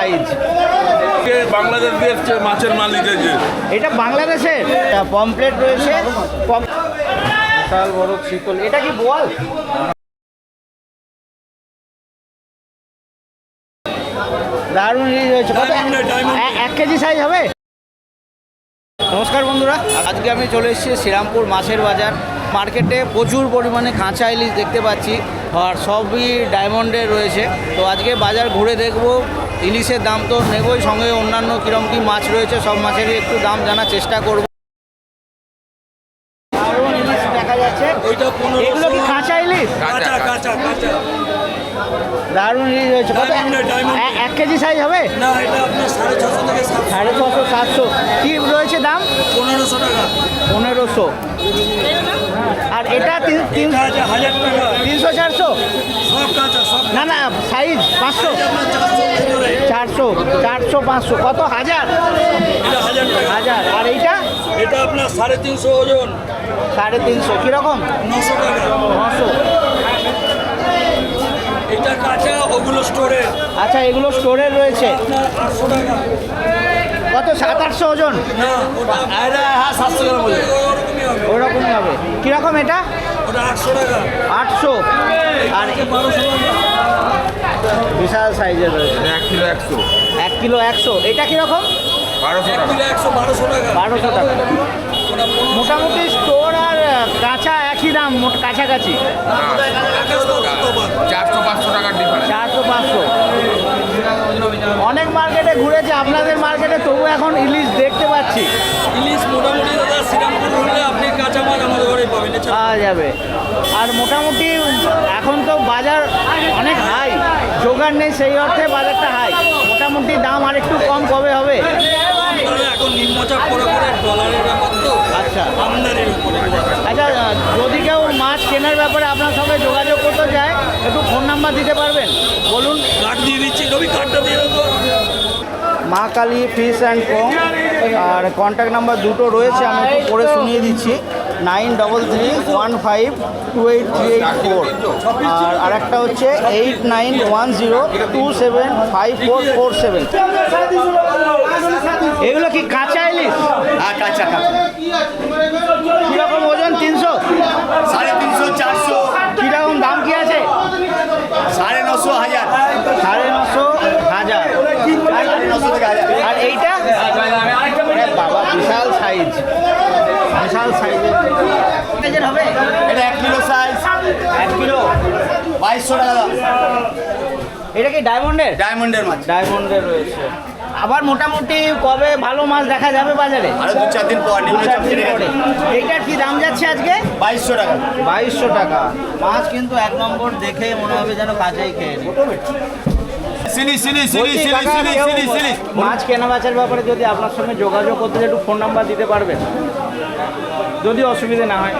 Size Bangladesh দিয়ে মাছের মাল নিতে এটা বাংলাদেশের পমপ্লেট রয়েছে। বড় শীতল এটা কি বোয়াল? দারুণ রয়েছে। কত এক কেজি সাইজ হবে? নমস্কার বন্ধুরা। আজকে আমি চলে এসেছি শ্রীরামপুর মাছের বাজার। মার্কেটে প্রচুর পরিমাণে কাঁচা ইলিশ দেখতে পাচ্ছি। আর সবই ডায়মন্ডের রয়েছে। তো আজকে বাজার ঘুরে দেখব ইলিশের দাম তো নেবই সঙ্গে অন্যান্য কীরকম কী মাছ রয়েছে সব মাছেরই একটু দাম জানার চেষ্টা করব। দারুণ ইলিশ দেখা এগুলো কি কাঁচা ইলিশ? কাঁচা কাঁচা কাঁচা। দারুণ ইলিশ রয়েছে এক কেজি সাইজ হবে? সাড়ে ছশো সাতশো। কি রয়েছে দাম? পনেরোশো টাকা। পনেরোশো। আর এটা তিনশো চারশো? না না সাইজ পাঁচশো। চারশো চারশো পাঁচশো। কত? হাজার? হাজার হাজার। আর এইটা? এটা আপনার সাড়ে তিনশো ওজন। সাড়ে তিনশো। কীরকম? নশো টাকা। নশো। এটা কাঁচা ওগুলো স্টোরে আচ্ছা এগুলো স্টোরে রয়েছে। আটশো টাকা। কত? সাত আটশো ওজন? হ্যাঁ সাতশো টাকা বলে। ওরকমই হবে। কীরকম এটা? ওটা আটশো টাকা। আটশো। আর বারোশো বিশাল সাইজের রয়েছে। এক কিলো একশো। এক কিলো একশো। এটা কীরকম? বারোশো টাকা। বারোশো টাকা। বারোশো টাকা। মোটামুটি স্টোর আর কাঁচা একই দাম মোট কাছাকাছি। চারশো পাঁচশো টাকার ডিফারেন্স চারশো পাঁচশো। অনেক মার্কেটে ঘুরেছে আপনাদের মার্কেটে তবু এখন ইলিশ দেখতে পাচ্ছি। ইলিশ মোটামুটি দাদা শ্রীরামপুর ঘুরলে আপনি কাঁচা মাল আমাদের ঘরে পাবেন পাওয়া যাবে। আর মোটামুটি এখন তো বাজার অনেক হাই জোগাড় নেই সেই অর্থে বাজারটা হাই মোটামুটি দাম আর একটু কম কবে হবে? তবে এখন নিম্নচাপ করে করে ডলারের ব্যাপার তো আচ্ছা। আমদানির উপরে আচ্ছা যদি কেউ মাছ কেনার ব্যাপারে আপনার সঙ্গে যোগাযোগ করতে চায় একটু ফোন নাম্বার দিতে পারবেন? বলুন। কাঠ দিয়ে দিচ্ছি রবি কাঠটা দিয়ে দেবো মা কালী ফিস অ্যান্ড কম আর কন্ট্যাক্ট নাম্বার দুটো রয়েছে আমি একটু পড়ে শুনিয়ে দিচ্ছি। Nine double three one five two eight three eight four আর আরেকটা হচ্ছে eight nine one zero two seven five four four seven এগুলো কি কাঁচা ইলিশ? হ্যাঁ কাঁচা কাঁচা। কীরকম ওজন তিনশো? সাড়ে তিনশো চারশো। কীরকম দাম কি আছে? সাড়ে নশো হাজার। সাড়ে নশো হাজার। আর এইটা? বাবা বিশাল সাইজ। বিশাল সাইজের হবে এটা এক কিলো সাইজ এক কিলো? বাইশশো টাকা এটা কি ডায়মন্ডের ডায়মন্ডের মাছ। ডায়মন্ডের রয়েছে। আবার মোটামুটি কবে ভালো মাছ দেখা যাবে বাজারে? আরও দু চার দিন পর গেছে এইটার কি দাম যাচ্ছে আজকে? বাইশশো টাকা। বাইশশো টাকা। মাছ কিন্তু এক নম্বর দেখে মনে হবে যেন কাঁচাই খেয়ে নি। সিলি সিলি সিলি বলছি সিলি কাকা, সিলি কেউ সিলি সিলি। মাছ কেনা বেচার ব্যাপারে যদি আপনার সঙ্গে যোগাযোগ করতে চায়, একটু ফোন নাম্বার দিতে পারবেন? যদি অসুবিধে না হয়।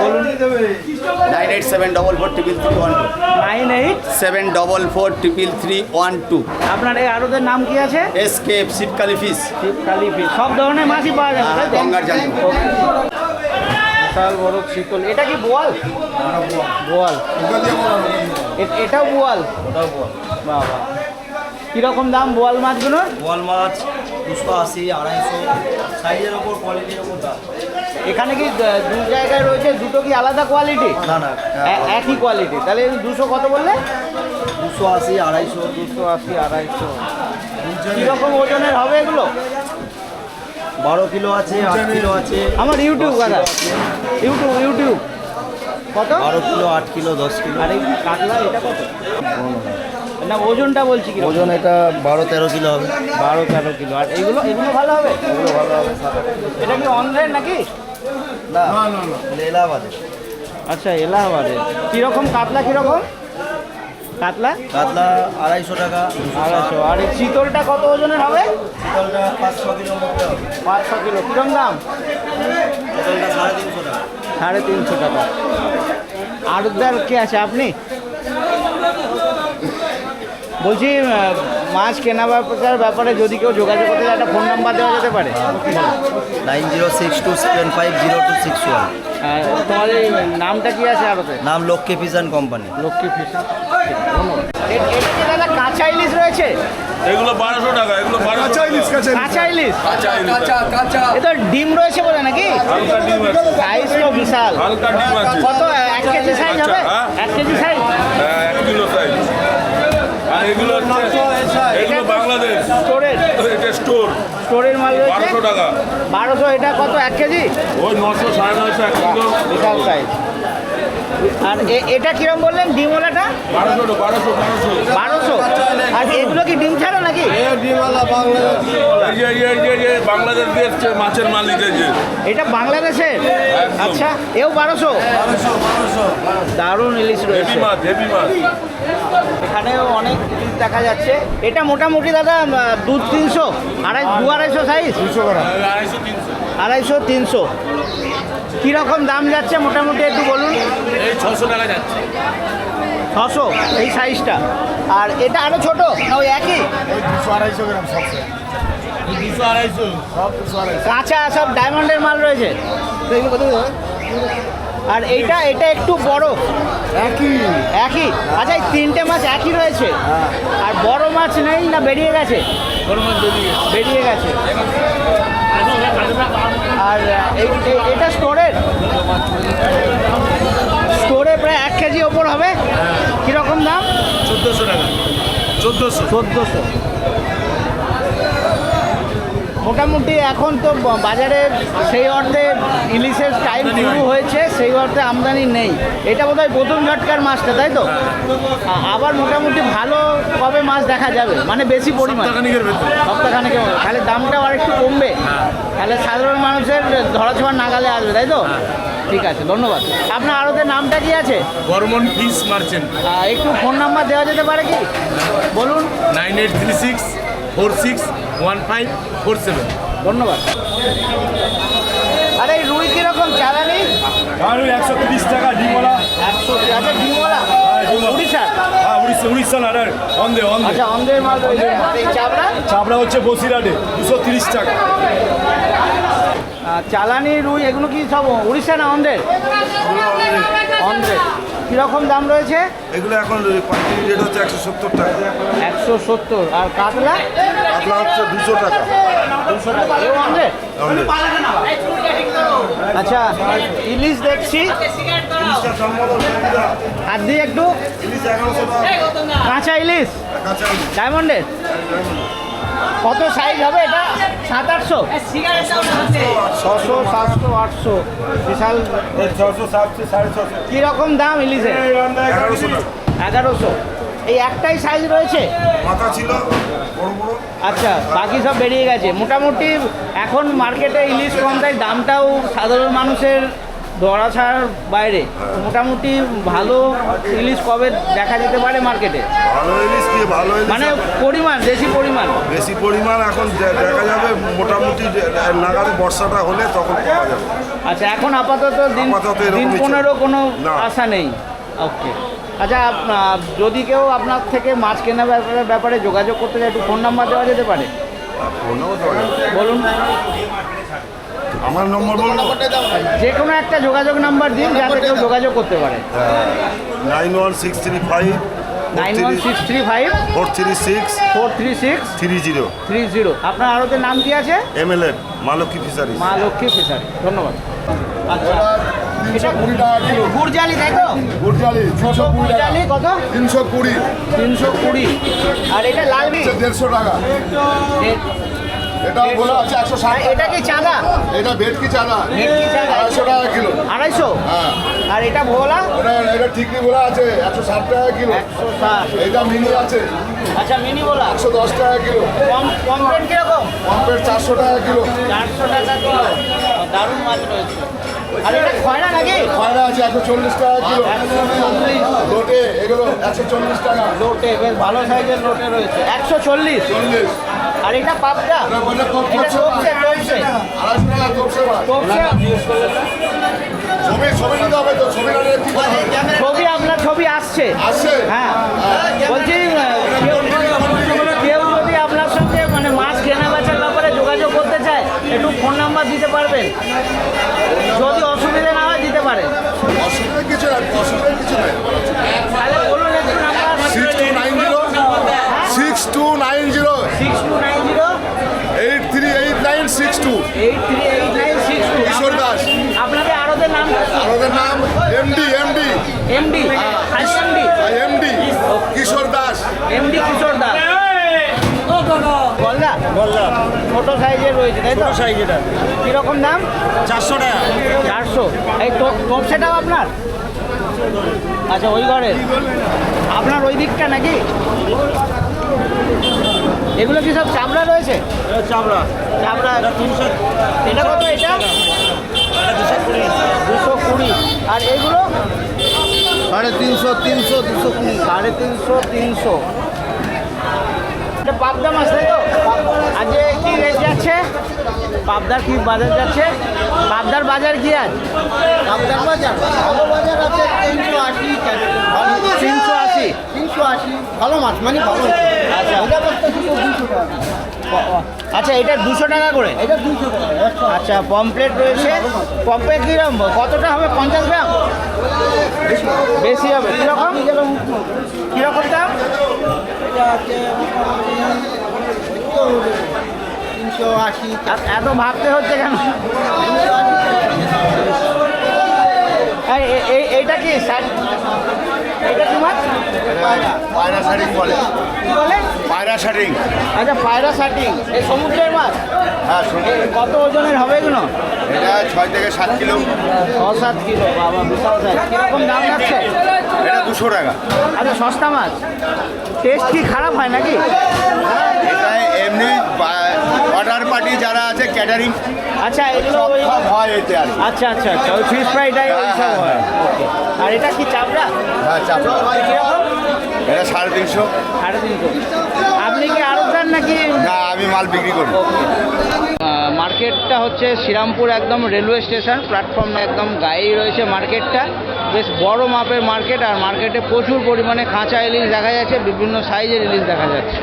বলুন। Nine eight seven double four triple three one two. Nine eight seven double four triple three one two আপনার এই আরোদের নাম কি আছে? S K Shibkali fish. Shibkali fish সব ধরনের মাছই পাওয়া যাবে গঙ্গার জানি বিশাল বড় শীতল। এটা কি বোয়াল? বোয়াল। এটাও বোয়াল? বাবা কীরকম দাম বোয়াল মাছগুলোর? বোয়াল মাছ দুশো আশি আড়াইশো। সাইজের ওপর কোয়ালিটির ওপর দাম। এখানে কি দু জায়গায় রয়েছে দুটো কি আলাদা কোয়ালিটি না না একই কোয়ালিটি তাহলে দুশো কত বললে? দুশো আশি আড়াইশো। দুশো আশি আড়াইশো। কীরকম ওজনের হবে এগুলো? বারো কিলো আছে আট কিলো আছে আমার ইউটিউব দাদা। ইউটিউব ইউটিউব কত? বারো কিলো আট কিলো দশ কিলো। আর এই কাতলা এটা কত? না ওজনটা বলছি কি ওজন এটা বারো তেরো কিলো হবে। বারো তেরো কিলো। আর এগুলো এগুলো ভালো হবে? এগুলো ভালো হবে এটা কি অনলাইন নাকি? না এলাহাবাদে। আচ্ছা এলাহাবাদে। কীরকম কাতলা কীরকম? কাতলা? কাতলা আড়াইশো টাকা আড়াইশো। আর এই চিতলটা কত ওজনের হবে? চিতলটা পাঁচ ছ কিলোর মধ্যে হবে। পাঁচ ছ কিলো। কিরম দাম? চিতলটা সাড়ে তিনশো টাকা। সাড়ে তিনশো টাকা। আড়তদার কে আছে আপনি? বলছি মাছ কেনা ব্যাপার ব্যাপারে যদি কেউ যোগাযোগ করতে চায় একটা ফোন নাম্বার দেওয়া যেতে পারে। Nine zero six two seven five zero two six one. এই নামটা কি আছে আরতে? নাম লক্ষ্মী ফিশন কোম্পানি। লক্ষ্মী ফিশন। এটা দাদা কাঁচা ইলিশ রয়েছে? এগুলো বারোশো টাকা এগুলো কাঁচা ইলিশ কাঁচা ইলিশ। এ তো ডিম রয়েছে বলে নাকি? হালকা ডিম আছে। সাইজ তো বিশাল। হালকা ডিম আছে। কত এক কেজি সাইজ হবে? হ্যাঁ। এক কেজি সাইজ হ্যাঁ, এক কিলো এগুলো এগুলো বাংলাদেশ। স্টোরের। এটা স্টোর। স্টোরের মাল রয়েছে? বারোশো টাকা। বারোশো এটা কত এক কেজি? ওই নশো সাড়ে নশো এক কিলো। বিশাল সাইজ আর এ- এটা কিরম বললেন ডিমওয়ালাটা বারোশো বারোশো বারোশো। বারোশো? আর এগুলো কি ডিম ছাড়া নাকি? এই যে এই যে- এই যে- এই যে বাংলাদেশ দিয়ে মাছের মাল নিতে যে। এটা বাংলাদেশের? আচ্ছা এও বারোশো? দারুণ ইলিশ হেভি রয়েছে মাছ হেভি মাছ। এখানেও অনেক ইলিশ দেখা যাচ্ছে। এটা মোটামুটি দাদা দু তিনশো আড়াই দু আড়াইশো সাইজ আড়াইশো তিনশো আড়াইশো তিনশো। কীরকম দাম যাচ্ছে মোটামুটি একটু বলুন? ছশো টাকা যাচ্ছে। ছশো এই সাইজটা আর এটা আরও ছোট না ওই একই? দুশো আড়াইশো গ্রাম কাঁচা সব ডায়মন্ডের মাল রয়েছে। এগুলো কত? আর এইটা এটা একটু বড়। একই। একই? আচ্ছা এই তিনটে মাছ একই রয়েছে। আর বড় মাছ নেই না বেরিয়ে গেছে? বেরিয়ে গেছে। আর এটা স্টোরের স্টোরে প্রায় এক কেজি ওপর হবে? কীরকম দাম? চোদ্দোশো টাকা। চোদ্দোশো। চোদ্দোশো। মোটামুটি এখন তো বাজারে সেই অর্থে ইলিশের টাইম শুরু হয়েছে সেই অর্থে আমদানি নেই। এটা বোধহয় প্রথম ঝটকার মাছটা তাই তো? আবার মোটামুটি ভালো কবে মাছ দেখা যাবে? মানে বেশি পরিমাণ। সপ্তাহখানেকের। তাহলে দামটাও আর একটু কমবে তাহলে সাধারণ মানুষের ধরাছোঁয়ার নাগালে আসবে তাই তো? ঠিক আছে ধন্যবাদ। আপনার আড়তের নামটা কি আছে? Barman fish merchant. একটু ফোন নাম্বার দেওয়া যেতে পারে কি? বলুন। Nine eight three six four six one five four seven. ধন্যবাদ। আরে রুই কীরকম? চালানি আলু একশো তিরিশ টাকা ডিমওয়ালা একশো আচ্ছা। উড়িষ্যার হ্যাঁ উড়িষ্যা? উড়িষ্যা না আরে অন্ধে অন্ধে। আচ্ছা অন্ধের মাল হচ্ছে বসিরহাটে দুশো তিরিশ টাকা। চালানি রুই এগুলো কি সব উড়িষ্যা না অন্ধের অন্ধের কীরকম দাম রয়েছে? এগুলো এখন রেট হচ্ছে একশো সত্তর টাকা। একশো সত্তর। আর কাতলা? কাতলা হচ্ছে দুশো টাকা। দুশো আচ্ছা ইলিশ দেখছি। হাত দিয়ে একটু। কাঁচা ইলিশ। ডায়মন্ডের কত সাইজ হবে এটা? সাত আটশো? ছশো সাতশো আটশো। বিশাল। ছশো সাতশো সাড়ে ছশো কীরকম দাম ইলিশের? এগারোশো এই একটাই সাইজ রয়েছে? মাথা ছিল আচ্ছা বাকি সব বেরিয়ে গেছে। মোটামুটি এখন মার্কেটে ইলিশ কম তাই দামটাও সাধারণ মানুষের ধরা ছাড়ার বাইরে মোটামুটি ভালো ইলিশ কবে দেখা যেতে পারে মার্কেটে? ভালো ইলিশ কি? ভালো ইলিশ মানে পরিমাণ বেশি পরিমাণ। বেশি পরিমাণ এখন দেখা যাবে। মোটামুটি নাগাদ বর্ষাটা হলে তখন পাওয়া যাবে। আচ্ছা এখন আপাতত দিন দিন। পনেরো কোনো আশা নেই। ওকে। আচ্ছা যদি কেউ আপনার থেকে মাছ কেনার ব্যাপারে ব্যাপারে যোগাযোগ করতে চায় একটু ফোন নাম্বার দেওয়া যেতে পারে। বলুন। আমার নম্বর বলব যে কোনো একটা যোগাযোগ নাম্বার দিন যাতে কেউ যোগাযোগ করতে পারে। Nine one six three five nine one six three five four three six four three six three zero three zero আপনার আরতের নাম কি আছে? এম এল এর মালক্ষী ফিশারি মা লক্ষ্মী ফিশারি ধন্যবাদ। আচ্ছা। এটা কুড়ি টাকা কিলো। গুড়জালি তাই তো? গুড়জালি তিনশো কুড়ি টাকা। কত? তিনশো কুড়ি। তিনশো কুড়ি। আর এটা লাল বিট দেড়শো টাকা। এটা বলা আছে একশো ষাট এটা কি চাঁদা? এটা ভেটকি চানা ভেটকি চানা। আড়াইশো। টাকা কিলো। আড়াইশো? হ্যাঁ। আর এটা ভোলা ওটা এটা ঠিকই বলা আছে? একশো ষাট টাকা কিলো। একশো ষাট। এটা মিনি আছে। আচ্ছা মিনি ভোলা একশো দশ টাকা কিলো। কম কম রেট কীরকম? পম্পের চারশো টাকা কিলো। চারশো টাকা কিলো। দারুণ মাছ রয়েছে। খয়রা আছে একশো চল্লিশ টাকা কিলো। একশো চল্লিশ। লোটে এগুলো একশো চল্লিশ টাকা। লোটে বেশ ভালো সাইজের লোটে রয়েছে। একশো চল্লিশ? চল্লিশ। আর এটা তোপসে ছবি আপনার ছবি আসছে। হ্যাঁ। বলছি কেউ কেউ যদি আপনার সঙ্গে মানে মাছ কেনা বেচার ব্যাপারে যোগাযোগ করতে চায় একটু ফোন নাম্বার দিতে পারবেন। Six zero six two nine zero. Eight three eight nine six two. Kishore Das. আপনাদের আরোদের নাম? আরোদের নাম এমডি। এমডি হ্যাঁ, এমডি। কিশোর দাস। এমডি কিশোর দাস গলদা ছোট সাইজের রয়েছে তাই তো? সাইজ কীরকম দাম? চারশো টাকা। চারশো। এই টোপ সেটাও আপনার? আচ্ছা ওই ঘরের? আপনার ওই দিকটা নাকি? এগুলো কি সব চামড়া রয়েছে? চামড়া। চামড়া। এটা তিনশো এটা কত এটা দুশো কুড়ি। দুশো কুড়ি। আর এগুলো? সাড়ে তিনশো তিনশো দুশো কুড়ি। সাড়ে তিনশো তিনশো। এটা পাবদা মাছ তাই তো? আজকে কি রেট যাচ্ছে? পাবদার কি বাজার যাচ্ছে? পাবদার বাজার কি আজ? আপনার বাজার? ভালো বাজার আছে তিনশো আশি তিনশো আশি? তিনশো আশি। ভালো মাছ মানে ভালো আচ্ছা এটা দুশো দুশো টাকা। আচ্ছা এটা দুশো টাকা করে? এটা দুশো টাকা আচ্ছা পমপ্লেট রয়েছে। পমপ্লেট কীরকম কতটা হবে? পঞ্চাশ গ্রাম? বেশি হবে। কীরকম? কীরকম দাম? এটা আছে তিনশো আশি এত- ভাবতে হচ্ছে কেন? এই- এই- এই- এইটা কি শাড়ি এটা মাছ পায়রা শাটিং বলে। বলে? পায়রা শাটিং আচ্ছা পায়রা শাটিং এই সমুদ্রের মাছ? হ্যাঁ কত ওজনের হবে এগুলো? এটা ছয় থেকে সাত কিলো। ছ সাত কিলো বাবা বিশাল সাইজ কীরকম দাম যাচ্ছে? এটা দুশো টাকা। আচ্ছা সস্তা মাছ। টেস্ট কি খারাপ হয় নাকি? এটা এমনি অর্ডার পার্টি যারা আছে ক্যাটারিং আচ্ছা এগুলো হয় এতে আর আচ্ছা আচ্ছা আচ্ছা ওই ফিশ ফ্রাইটাই ওই সব হয় আর এটা কি চাপড়া? হ্যাঁ চাপড়া। এটা সাড়ে তিনশো। সাড়ে তিনশো। আপনি কি আরও চান নাকি? না আমি মাল বিক্রি করি। মার্কেটটা হচ্ছে শ্রীরামপুর একদম রেলওয়ে স্টেশন প্ল্যাটফর্ম একদম গায়েই রয়েছে মার্কেটটা। বেশ বড় মাপের মার্কেট আর মার্কেটে প্রচুর পরিমাণে কাঁচা ইলিশ দেখা যাচ্ছে, বিভিন্ন সাইজের ইলিশ দেখা যাচ্ছে।